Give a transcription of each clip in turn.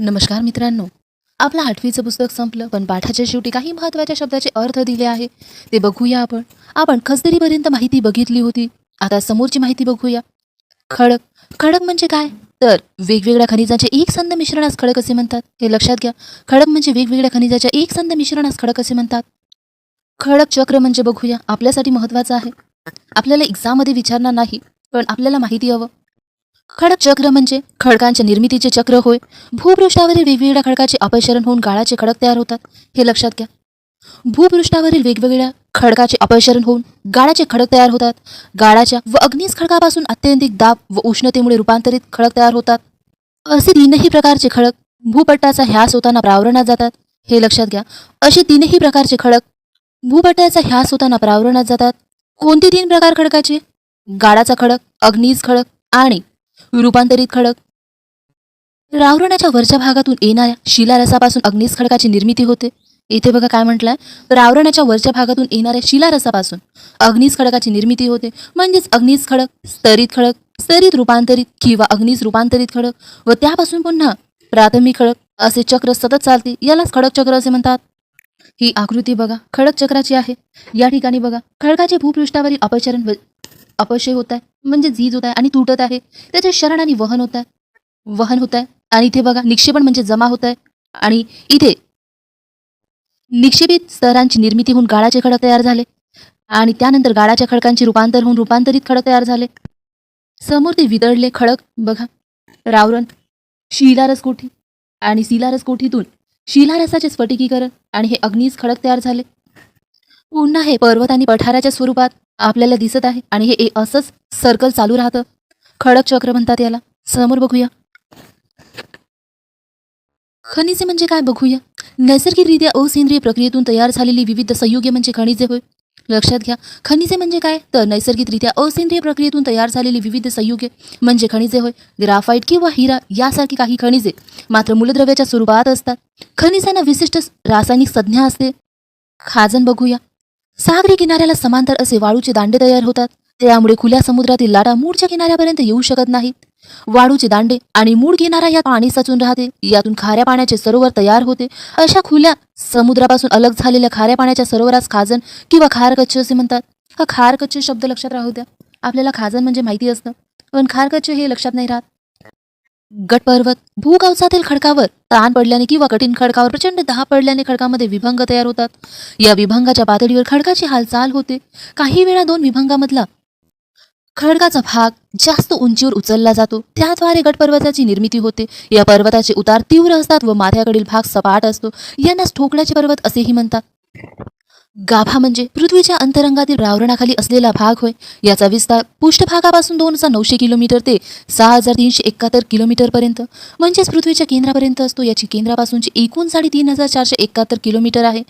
नमस्कार मित्रांनो. आपलं आठवीचं पुस्तक संपलं पण पाठाच्या शेवटी काही महत्त्वाच्या शब्दाचे अर्थ दिले आहे. ते बघूया आपण. आपण खसदरीपर्यंत माहिती बघितली होती. आता समोरची माहिती बघूया. खडक. खडक म्हणजे काय? तर वेगवेगळ्या खनिजाचे एक संद मिश्रणास खडक असे म्हणतात. हे लक्षात घ्या. खडक म्हणजे वेगवेगळ्या खनिजाच्या एक संद मिश्रणास खडक असे म्हणतात. खडक चक्र म्हणजे बघूया. आपल्यासाठी महत्त्वाचं आहे. आपल्याला एक्झाममध्ये विचारणार नाही पण आपल्याला माहिती हवं. खडक चक्र म्हणजे खडकांच्या निर्मितीचे चक्र होय. भूपृष्ठावरील वेगवेगळ्या खडकाचे अपक्षरण होऊन गाळाचे खडक तयार होतात. हे लक्षात घ्या. भूपृष्ठावरील वेगवेगळ्या खडकाचे अपक्षरण होऊन गाळाचे खडक तयार होतात. गाळाच्या व अग्निस खडकापासून अत्यंतिक दाब व उष्णतेमुळे रूपांतरित खडक तयार होतात. असे तीनही प्रकारचे खडक भूपट्टाचा ह्यास होताना प्रावरणात जातात. हे लक्षात घ्या. असे तीनही प्रकारचे खडक भूपट्टाचा ह्यास होताना प्रावरणात जातात. कोणते तीन प्रकार खडकाचे? गाळाचा खडक अग्निज खडक आणि रूपांतरित खडक. रावरणाच्या वरच्या भागातून येणाऱ्या शिलारसापासून अग्निस खडकाची निर्मिती होते. इथे बघा काय म्हटलंय? तर आवरणाच्या वरच्या भागातून येणाऱ्या शिलारसापासून अग्निस खडकाची निर्मिती होते. म्हणजेच अग्निस खडक स्तरित खडक स्तरित रूपांतरित किंवा अग्निस रूपांतरित खडक व त्यापासून पुन्हा प्राथमिक खडक असे चक्र सतत चालते. यालाच खडक चक्र असे म्हणतात. ही आकृती बघा. खडक चक्राची आहे. या ठिकाणी बघा. खडकाचे भूपृष्ठावरील अपचरण अपशय होत आहे म्हणजे झीज होत आहे आणि तुटत आहे. त्याचे शरण आणि वहन होत आहे. वहन होत आहे. आणि इथे बघा निक्षेपण म्हणजे जमा होत आहे. आणि इथे निक्षेपित स्तरांची निर्मिती होऊन गाळाचे खडक तयार झाले. आणि त्यानंतर गाळाच्या खडकांचे रूपांतर होऊन रूपांतरित खडक तयार झाले. समोर ते विदळले खडक बघा. रावरण शिलारस कोठी आणि शिलारस कोठीतून शिलारसाचे स्फटिकीकरण आणि हे अग्नीज खडक तयार झाले. पुन्हा हे पर्वत आणि पठाराच्या स्वरूपात आपल्याला दिसत आहे आणि हे असंच सर्कल चालू राहतं. खडक चक्र म्हणतात याला. समोर बघूया. खनिजे म्हणजे काय बघूया? नैसर्गिकरित्या असेंद्रिय प्रक्रियेतून तयार झालेली विविध संयुगे म्हणजे खनिजे होय. लक्षात घ्या. खनिजे म्हणजे काय? तर नैसर्गिकरित्या असेंद्रिय प्रक्रियेतून तयार झालेली विविध संयुगे म्हणजे खनिजे होय. ग्राफाईट किंवा हिरा यासारखी काही खनिजे मात्र मूलद्रव्याच्या स्वरूपात असतात. खनिजांना विशिष्ट रासायनिक संज्ञा असते. खाजन बघूया. सागरी किनाऱ्याला समांतर असे वाळूचे दांडे तयार होतात. त्यामुळे खुल्या समुद्रातील लाटा मूळच्या किनाऱ्यापर्यंत येऊ शकत नाहीत. वाळूचे दांडे आणि मूळ किनारा यात पाणी साचून राहते. यातून खाऱ्या पाण्याचे सरोवर तयार होते. अशा खुल्या समुद्रापासून अलग झालेल्या खाऱ्या पाण्याच्या सरोवरास खाजन किंवा खारकच्छ असे म्हणतात. हा खारकच्छ शब्द लक्षात राहू द्या. आपल्याला खाजन म्हणजे माहिती असतं. पण खारकच्छ हे लक्षात नाही राहत. गट पर्वत भूकवचातील खडकावर ताण पडल्याने किंवा कठीण खडकावर प्रचंड दहा पडल्याने खडकामध्ये विभंग तयार होतात. या विभंगाच्या पातळीवर खडकाची हालचाल होते. काही वेळा दोन विभंगामधला खडकाचा भाग जास्त उंचीवर उचलला जातो. त्याद्वारे गट पर्वताची निर्मिती होते. या पर्वताचे उतार तीव्र असतात व माथ्याकडील भाग सपाट असतो. यांनाच ठोकळ्याचे पर्वत असेही म्हणतात. गाभा म्हणजे पृथ्वीच्या अंतरंगातील रावरणाखाली असलेला भाग होय. याचा विस्तार पृष्ठभागापासून दोन हजार नऊशे किलोमीटर ते सहा हजार तीनशे एकाहत्तर किलोमीटरपर्यंत म्हणजेच पृथ्वीच्या केंद्रापर्यंत असतो. याची केंद्रापासूनची एकूण साडी तीन हजार चारशे एकाहत्तर किलोमीटर आहे.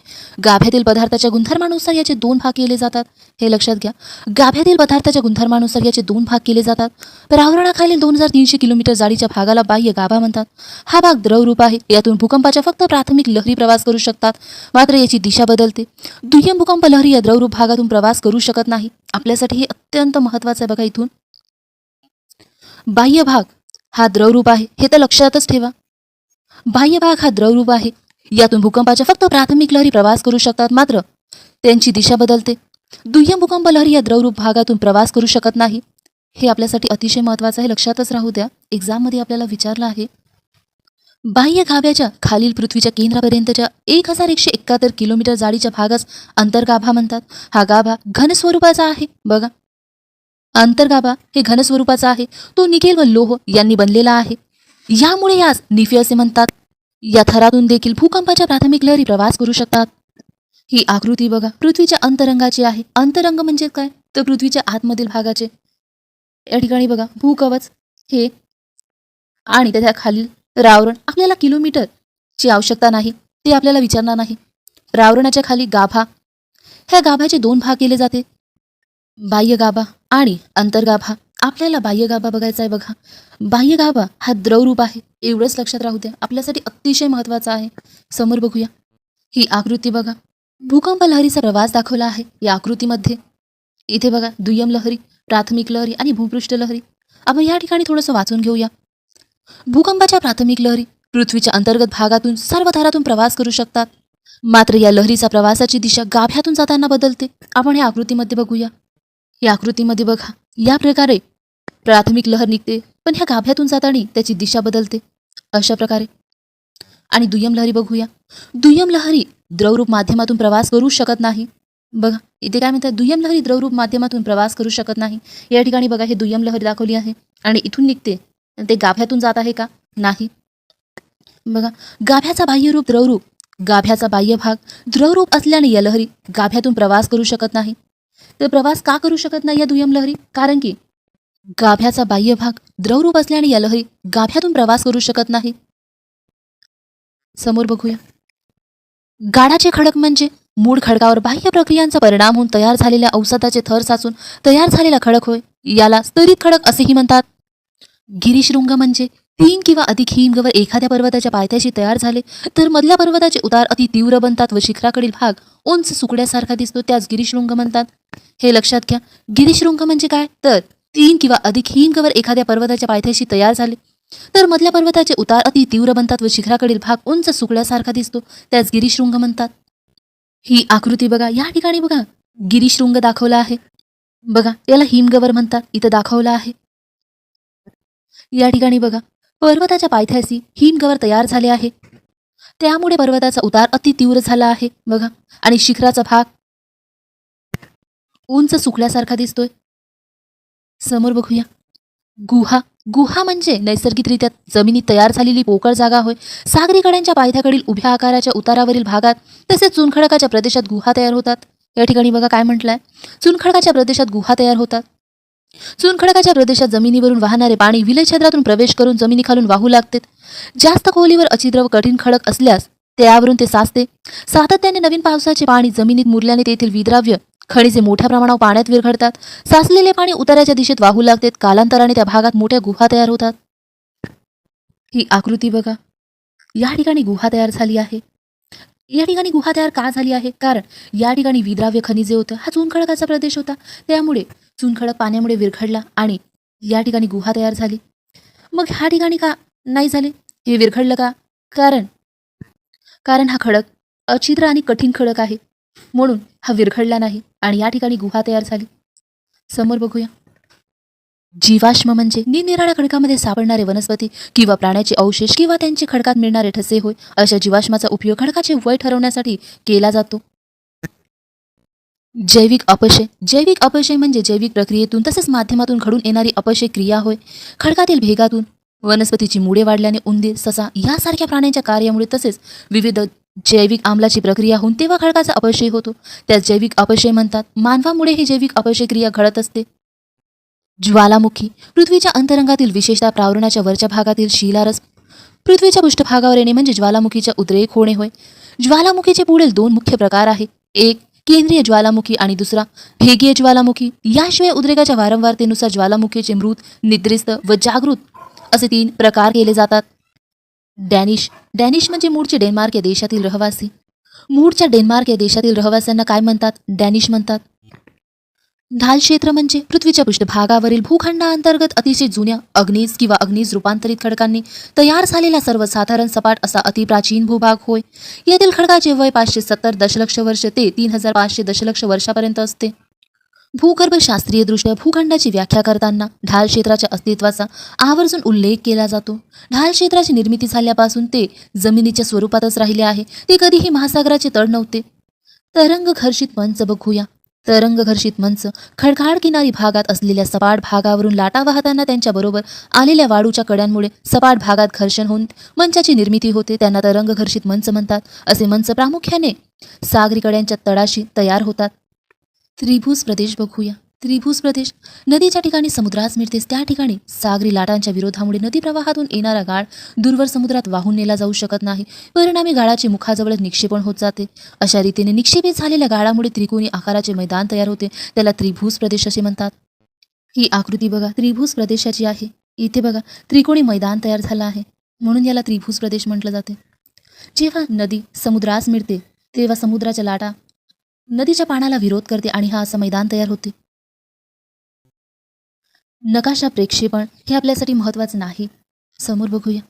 गाभ्यातील पदार्थाच्या गुणधर्मानुसार याचे दोन भाग केले जातात. हे लक्षात घ्या. गाभ्यातील पदार्थाच्या गुणधर्मानुसार याचे दोन भाग केले जातात. रावरणाखालील दोन हजार तीनशे किलोमीटर जाडीच्या भागाला बाह्य गाभा म्हणतात. हा भाग द्रवरूप आहे. यातून भूकंपाच्या फक्त प्राथमिक लहरी प्रवास करू शकतात. मात्र याची दिशा बदलते. दुय्यम भूकंप लहरी या द्रवरूप भागातून प्रवास करू शकत नाही. आपल्यासाठी हे अत्यंत महत्वाचं आहे बघा इथून. बाह्य भाग हा द्रवरूप आहे हे तर लक्षातच ठेवा. बाह्य भाग हा द्रवरूप आहे यातून भूकंपाच्या फक्त प्राथमिक लहरी प्रवास करू शकतात मात्र त्यांची दिशा बदलते. दुय्यम भूकंप लहरी या द्रवरूप भागातून प्रवास करू शकत नाही. हे आपल्यासाठी अतिशय महत्वाचं आहे लक्षातच राहू द्या. एक्झाममध्ये आपल्याला विचारलं आहे बाह्य गाभ्याच्या खालील पृथ्वीच्या केंद्रापर्यंतच्या एक हजार एकशे एकाहत्तर किलोमीटर जाडीच्या भागास अंतर्गाभा म्हणतात. हा गाभा घन स्वरूपाचा आहे. बघा. अंतर्गाभा हे घन स्वरूपाचा आहे. तो निकेल व लोह यांनी बनलेला आहे. यामुळे यास निफी असे म्हणतात. या थरातून देखील भूकंपाच्या प्राथमिक लहरी प्रवास करू शकतात. ही आकृती बघा. पृथ्वीच्या अंतरंगाची आहे. अंतरंग म्हणजे काय? तर पृथ्वीच्या आतमधील भागाचे. या ठिकाणी बघा. भूकवच. हे आणि त्याच्या खालील रावरण आपल्याला किलोमीटरची आवश्यकता नाही. ते आपल्याला विचारणार नाही. रावरणाच्या खाली गाभा. ह्या गाभाचे दोन भाग केले जाते. बाह्य गाभा आणि अंतर्गाभा आपल्याला बाह्य गाभा बघायचा आहे बघा. बाह्य गाभा हा द्रवरूप आहे. एवढंच लक्षात राहू द्या. आपल्यासाठी अतिशय महत्त्वाचा आहे. समोर बघूया. ही आकृती बघा. भूकंप लहरीचा प्रवास दाखवला आहे या आकृतीमध्ये. इथे बघा दुय्यम लहरी प्राथमिक लहरी आणि भूपृष्ठ लहरी. आपण या ठिकाणी थोडंसं वाचून घेऊया. भूकंपाच्या प्राथमिक लहरी पृथ्वीच्या अंतर्गत भागातून सर्व धारातून प्रवास करू शकतात. मात्र या लहरीचा प्रवासाची दिशा गाभ्यातून जाताना बदलते. आपण या आकृतीमध्ये बघूया. या आकृतीमध्ये बघा. या प्रकारे प्राथमिक लहर निघते पण ह्या गाभ्यातून जाताना त्याची दिशा बदलते. अशा प्रकारे. आणि दुय्यम लहरी बघूया. दुय्यम लहरी द्रवरूप माध्यमातून प्रवास करू शकत नाही. बघा इथे काय म्हणतात? दुय्यम लहरी द्रवरूप माध्यमातून प्रवास करू शकत नाही. या ठिकाणी बघा हे दुय्यम लहरी दाखवली आहे आणि इथून निघते. ते गाभ्यातून जात आहे का? नाही. बघा गाभ्याचा बाह्यरूप द्रवरूप गाभ्याचा बाह्य भाग द्रवरूप असल्याने या लहरी गाभ्यातून प्रवास करू शकत नाही. तर प्रवास का करू शकत नाही या दुय्यम लहरी? कारण की गाभ्याचा बाह्य भाग द्रवरूप असल्याने या लहरी गाभ्यातून प्रवास करू शकत नाही. समोर बघूया. गाडाचे खडक म्हणजे मूळ खडकावर बाह्य प्रक्रियांचा परिणाम होऊन तयार झालेल्या औषधाचे थर साचून तयार झालेला खडक होय. याला स्तरित खडक असेही म्हणतात. गिरीशृंग म्हणजे? तीन किंवा अधिक हिमगवर एखाद्या पर्वताच्या पायथ्याशी तयार झाले तर मधल्या पर्वताचे उतार अति तीव्र बनतात व शिखराकडील भाग उंच सुकड्यासारखा दिसतो त्यास गिरीशृंग म्हणतात. हे लक्षात घ्या. गिरीशृंग म्हणजे काय? तर तीन किंवा अधिक हिमगवर एखाद्या पर्वताच्या पायथ्याशी तयार झाले तर मधल्या पर्वताचे उतार अति तीव्र बनतात व शिखराकडील भाग उंच सुकड्यासारखा दिसतो त्यास गिरीशृंग म्हणतात. ही आकृती बघा. या ठिकाणी बघा. गिरीशृंग दाखवला आहे. बघा याला हिमगवर म्हणतात. इथं दाखवलं आहे. या ठिकाणी बघा. पर्वताच्या पायथ्याशी हिमगवर तयार झाले आहे. त्यामुळे पर्वताचा उतार अति तीव्र झाला आहे. बघा. आणि शिखराचा भाग उंच सुकल्यासारखा दिसतोय. समोर बघूया. गुहा. गुहा म्हणजे नैसर्गिकरित्या जमिनीत तयार झालेली पोकळ जागा होय. सागरी कड्यांच्या पायथ्याकडील उभ्या आकाराच्या उतारावरील भागात तसेच चुनखडकाच्या प्रदेशात गुहा तयार होतात. या ठिकाणी बघा काय म्हटलंय. चुनखडकाच्या प्रदेशात गुहा तयार होतात. चुनखडकाच्या प्रदेशात जमिनीवरून वाहणारे पाणी विलयछद्रातून प्रवेश करून जमिनीखालून वाहू लागते जास्त खोलीवर अचिद्र व कठीण खडक असल्यास त्यावरून ते साचते. सातत्याने नवीन पावसाचे पाणी जमिनीत मुरल्याने तेथील विद्राव्य खनिजे मोठ्या प्रमाणावर पाण्यात विरघडतात साचलेले पाणी उताराच्या दिशेत वाहू लागते कालांतराने त्या भागात मोठ्या गुहा तयार होतात. ही आकृती बघा. या ठिकाणी गुहा तयार झाली आहे. या ठिकाणी गुहा तयार का झाली आहे? कारण या ठिकाणी विद्राव्य खनिजे होतं. हा चुनखडकाचा प्रदेश होता. त्यामुळे चुनखडक पाण्यामुळे विरघडला आणि या ठिकाणी गुहा तयार झाली. मग ह्या ठिकाणी का नाही झाले? हे विरघडलं का? कारण कारण हा खडक अछिद्र आणि कठीण खडक आहे. म्हणून हा विरघडला नाही आणि या ठिकाणी गुहा तयार झाली. समोर बघूया. जीवाश्म म्हणजे निरनिराळ्या खडकामध्ये सापडणारे वनस्पती किंवा प्राण्याचे अवशेष किंवा त्यांचे खडकात मिळणारे ठसे होय. अशा जीवाश्माचा उपयोग खडकाचे वय ठरवण्यासाठी केला जातो. जैविक अपशय जैविक अपशय म्हणजे जैविक प्रक्रियेतून तसेच माध्यमातून घडून येणारी अपशय क्रिया होय. खडकातील भेगातून वनस्पतीची मुळे वाढल्याने उंदीर ससा यासारख्या प्राण्यांच्या कार्यामुळे तसेच विविध जैविक आम्लाची प्रक्रिया होऊन तेव्हा खडकाचा अपशय होतो. त्यास जैविक अपशय म्हणतात. मानवामुळे ही जैविक अपशय क्रिया घडत असते. ज्वालामुखी पृथ्वीच्या अंतरंगातील विशेषतः प्रावरणाच्या वरच्या भागातील शिलारस. पृथ्वीच्या पृष्ठभागावर येणे म्हणजे ज्वालामुखीच्या उद्रेक होणे होय. ज्वालामुखीचे पुढील दोन मुख्य प्रकार आहे एक केंद्रीय ज्वालामुखी आणि दुसरा भेगीय ज्वालामुखी. याशिवाय उद्रेकाच्या वारंवारतेनुसार ज्वालामुखीचे मृत निद्रिस्त व जागृत असे तीन प्रकार केले जातात. डॅनिश. डॅनिश म्हणजे मूळचे डेन्मार्क या देशातील रहिवासी. मूळच्या डेन्मार्क या देशातील रहिवाशांना काय म्हणतात? डॅनिश म्हणतात. ढाल क्षेत्र म्हणजे पृथ्वीच्या पृष्ठभागावरील भूखंडांतर्गत अतिशय जुन्या अग्नीज किंवा अग्नीज रूपांतरित खडकांनी तयार झालेला सर्वसाधारण सपाट असा अतिप्राचीन भूभाग होय. यातील खडकाचे वय पाचशे सत्तर दशलक्ष वर्ष ते तीन हजार पाचशे दशलक्ष वर्षापर्यंत असते. भूगर्भशास्त्रीय दृष्ट्या भूखंडाची व्याख्या करताना ढाल क्षेत्राच्या अस्तित्वाचा आवर्जून उल्लेख केला जातो. ढाल क्षेत्राची निर्मिती झाल्यापासून ते जमिनीच्या स्वरूपातच राहिले आहे. ते कधीही महासागराचे तळ नव्हते. तरंग घर्षित मंच बघूया. तरंगघर्षित मंच खडखाड किनारी भागात असलेल्या सपाट भागावरून लाटा वाहताना त्यांच्याबरोबर आलेल्या वाळूच्या कड्यांमुळे सपाट भागात घर्षण होऊन मंचाची निर्मिती होते. त्यांना तरंगघर्षित मंच म्हणतात. असे मंच प्रामुख्याने सागरी कड्यांच्या तळाशी तयार होतात. त्रिभुज प्रदेश बघूया. त्रिभुज प्रदेश. नदीच्या ठिकाणी समुद्रास मिळतेच त्या ठिकाणी सागरी लाटांच्या विरोधामुळे नदी प्रवाहातून येणारा गाळ दूरवर समुद्रात वाहून नेला जाऊ शकत नाही. परिणामी गाळाचे मुखाजवळ निक्षेपण होत जाते. अशा रीतीने निक्षेपित झालेल्या गाळामुळे त्रिकोणी आकाराचे मैदान तयार होते. त्याला त्रिभुज प्रदेश असे म्हणतात. ही आकृती बघा. त्रिभुज प्रदेशाची आहे. इथे बघा. त्रिकोणी मैदान तयार झालं आहे. म्हणून याला त्रिभुज प्रदेश म्हटलं जाते. जेव्हा नदी समुद्रास मिळते तेव्हा समुद्राच्या लाटा नदीच्या पाण्याला विरोध करते आणि हा असं मैदान तयार होते. नकाशा प्रेक्षेपण हे आपल्यासाठी महत्वाचं नाही. समोर बघूया.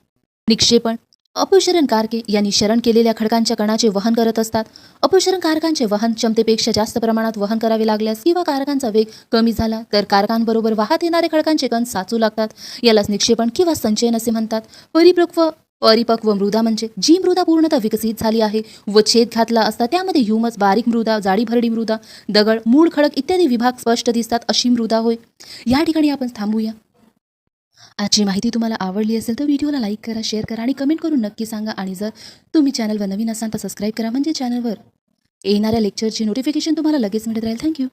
निक्षेपण. अपशरण कारके यांनी शरण केलेल्या खडकांच्या कणाचे वहन करत असतात. अपशरण कारकांचे वहन क्षमतेपेक्षा जास्त प्रमाणात वहन करावे लागल्यास किंवा कारकांचा वेग कमी झाला तर कारकांबरोबर वाहत येणारे खडकांचे कण साचू लागतात. यालाच निक्षेपण किंवा संचयन असे म्हणतात. परिपक्व परिपक्व मृदा म्हणजे जी मृदा पूर्णतः विकसित झाली आहे व छेद घातला असता त्यामध्ये ह्युमस बारीक मृदा जाडीभरडी मृदा दगड मूळ खडक इत्यादी विभाग स्पष्ट दिसतात अशी मृदा होय. या ठिकाणी आपण थांबूया. आजची माहिती तुम्हाला आवडली असेल तर व्हिडिओला लाईक करा शेअर करा आणि कमेंट करून नक्की सांगा. आणि जर तुम्ही चॅनलवर नवीन असाल तर सबस्क्राईब करा म्हणजे चॅनलवर येणाऱ्या लेक्चरची नोटिफिकेशन तुम्हाला लगेच मिळत राहील. थँक्यू.